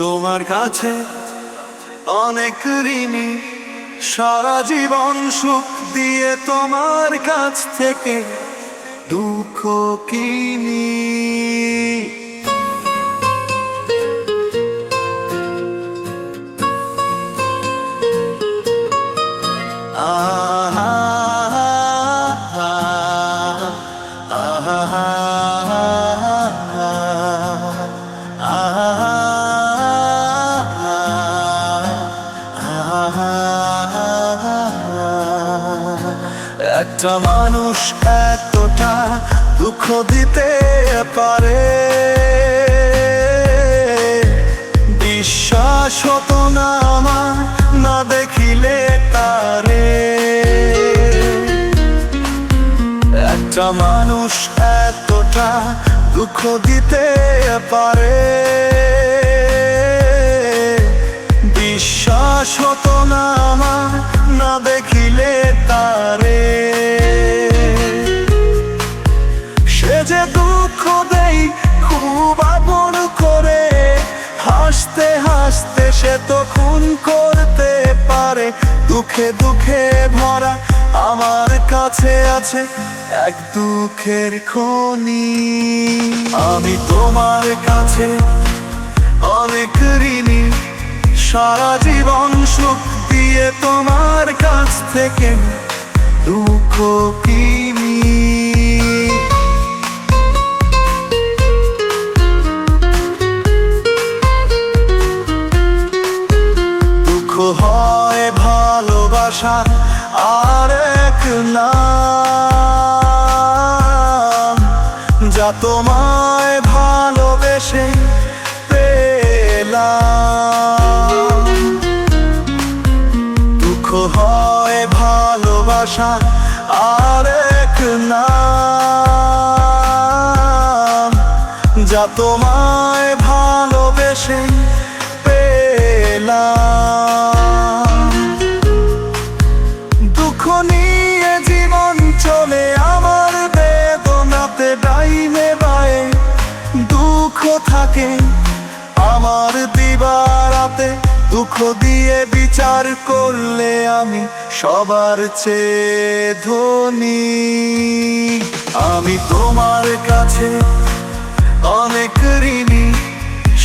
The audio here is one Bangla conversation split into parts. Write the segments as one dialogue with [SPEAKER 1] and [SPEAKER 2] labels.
[SPEAKER 1] তোমার কাছে অনেক ঋণী সারা জীবন সুখ দিয়ে তোমার কাছ থেকে দুঃখ কিনি। একটা মানুষ এতটা দুঃখ দিতে পারে। বিশ্বাস হতো না আমার, না দেখিলে তারে। একটা মানুষ এতটা দুঃখ দিতে পারে। দুঃখে দুঃখে ভরা আমার কাছে আছে এক দুঃখের খনি। আমি তোমার কাছে অনেক ঋণী, সারা জীবন সুখ দিয়ে তোমার কাছ থেকে দুঃখ কিনি। ভালোবাসা আর এক নাম। যা তোমায় ভালোবেসে পেলাম। দুঃখ হয় ভালোবাসা আর এক নাম। যা তোমায় ভালোবেসে পেলাম। থাকে। আমার দিবারাতে দুঃখ দিয়ে বিচার করলে আমি সবার চেয়ে ধনী। আমি তোমার কাছে অনেক ঋণী।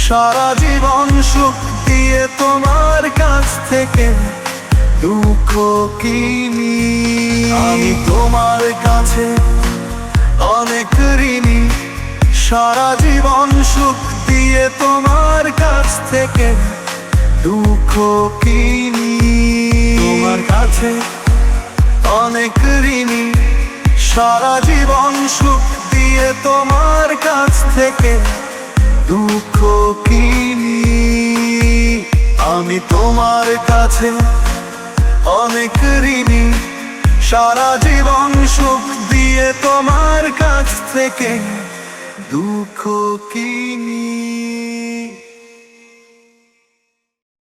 [SPEAKER 1] সারা জীবন সুখ দিয়ে তোমার কাছ থেকে দুঃখ কিনি। আমি তোমার কাছে অনেক ঋণী। সারা জীবন সুখ দিয়ে তোমার কাছ থেকে দুঃখ কিনি। তোমার কাছে অনেক ঋণী। সারা জীবন সুখ দিয়ে তোমার কাছ থেকে দুঃখ কিনি। আমি তোমার কাছে অনেক ঋণী। সারা জীবন সুখ দিয়ে তোমার কাছ থেকে দুঃখ কিনি।